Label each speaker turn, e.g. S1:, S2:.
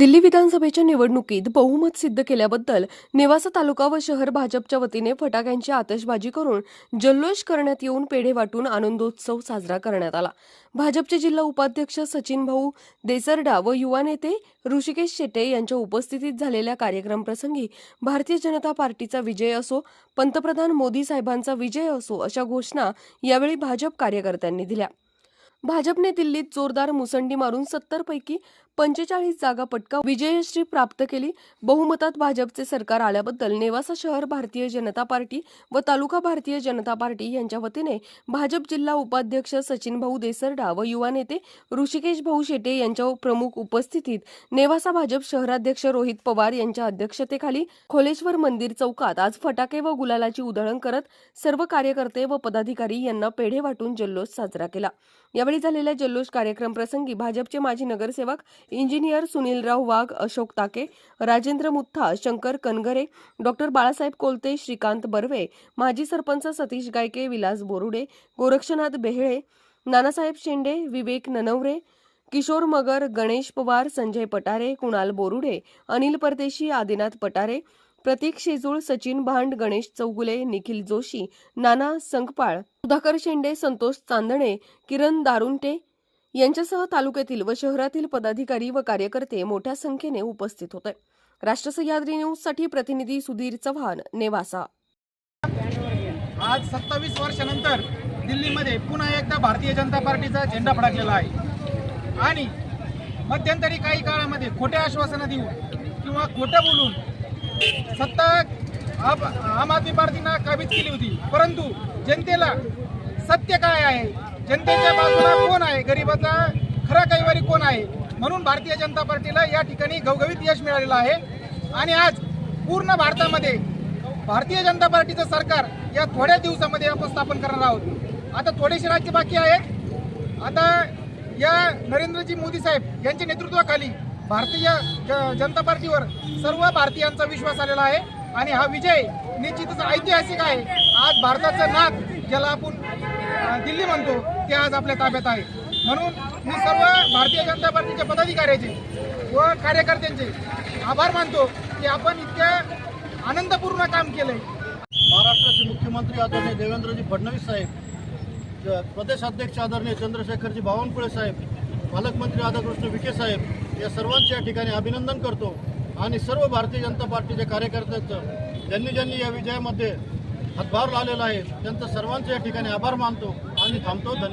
S1: दिल्ली विधानसभेच्या निवडणुकीत बहुमत सिद्ध केल्याबद्दल नेवासा तालुका व शहर भाजपच्या वतीने फटाक्यांची आतषबाजी करून जल्लोष करण्यात येऊन पेढे वाटून आनंदोत्सव साजरा करण्यात आला. भाजपचे जिल्हा उपाध्यक्ष सचिन भाऊ देसरडा व युवा नेते ऋषिकेश शेटे यांच्या उपस्थितीत झालेल्या कार्यक्रमप्रसंगी भारतीय जनता पार्टीचा विजय असो पंतप्रधान मोदी साहेबांचा विजय असो अशा घोषणा यावेळी भाजप कार्यकर्त्यांनी दिल्या. भाजपने दिल्लीत जोरदार मुसंडी मारून सत्तर पैकी पंचेचाळीस जागा पटकाव विजयश्री प्राप्त केली. बहुमतात भाजपचे सरकार आल्याबद्दल नेवासा शहर भारतीय जनता पार्टी व तालुका भारतीय जनता पार्टी यांच्या वतीने भाजप जिल्हा उपाध्यक्ष सचिन भाऊ देसरडा व युवा नेते ऋषिकेश भाऊ शेटे यांच्या प्रमुख उपस्थितीत नेवासा भाजप शहराध्यक्ष रोहित पवार यांच्या अध्यक्षतेखाली खोलेश्वर मंदिर चौकात आज फटाके व गुलालाची उधळण करत सर्व कार्यकर्ते व पदाधिकारी यांना पेढे वाटून जल्लोष साजरा केला. यावेळी झालेल्या जल्लोष कार्यक्रम प्रसंगी भाजपचे माजी नगरसेवक इंजिनियर सुनीलराव वाघ अशोक ताके राजेंद्र मुत्था शंकर कनगरे डॉक्टर बाळासाहेब कोलते श्रीकांत बर्वे माजी सरपंच सतीश गायके विलास बोरुडे गोरक्षनाथ बेहळे नानासाहेब शेंडे विवेक ननवरे किशोर मगर गणेश पवार संजय पटारे कुणाल बोरुडे अनिल परदेशी आदिनाथ पटारे प्रतीक शेजूळ सचिन भांड गणेश चौगुले निखिल जोशी नाना संकपाळ सुधाकर शेंडे संतोष चांदणे किरण दारुंटे यांच्यासह तालुक्यातील व शहरातील पदाधिकारी व कार्यकर्ते मोठ्या संख्येने उपस्थित होते. राष्ट्र सह्याद्री न्यूजसाठी प्रतिनिधी सुधीर चव्हाण नेवासा.
S2: आज सत्तावीस वर्षानंतर दिल्लीमध्ये पुन्हा एकदा भारतीय जनता पार्टीचा झेंडा फडकलेला आहे. आणि मध्यंतरी काही काळामध्ये खोट्या आश्वासनं देऊन किंवा खोटं बोलून सत्ता आम आदमी पार्टीनं काबीज केली होती. परंतु जनतेला सत्य काय आहे? जनतेच्या बाजूला कोण आहे? गरिबाचा खरा कैवारी कोण आहे? म्हणून भारतीय जनता पार्टीला या ठिकाणी घवघवीत यश मिळालेलं आहे. आणि आज पूर्ण भारतामध्ये भारतीय जनता पार्टीचं सरकार या थोड्या दिवसामध्ये आपण स्थापन करणार आहोत. आता थोडेसे राज्य बाकी आहेत. आता या नरेंद्रजी मोदी साहेब यांच्या नेतृत्वाखाली भारतीय ज- जनता पार्टीवर सर्व भारतीयांचा विश्वास आलेला आहे. आणि हा विजय निश्चितच ऐतिहासिक आहे. आज भारताचं नाक ज्याला आपण दिल्ली म्हणतो ते आज आपल्या ताब्यात आहे. म्हणून मी सर्व भारतीय जनता पार्टीच्या पदाधिकाऱ्याचे व कार्यकर्त्यांचे आभार मानतो की आपण इतक्या आनंदपूर्ण काम केलंय.
S3: महाराष्ट्राचे मुख्यमंत्री आदरणीय देवेंद्रजी फडणवीस साहेब ज- प्रदेशाध्यक्ष आदरणीय चंद्रशेखरजी बावनकुळे साहेब पालकमंत्री राधाकृष्ण विखे साहेब या सर्वांचे या ठिकाणी अभिनंदन करतो. आणि सर्व भारतीय जनता पार्टीच्या कार्यकर्त्यांचं ज्यांनी ज्यांनी या विजयामध्ये हातभार लावलेला आहे त्यांचं सर्वांचे या ठिकाणी आभार मानतो आणि थांबतो. धन्यवाद.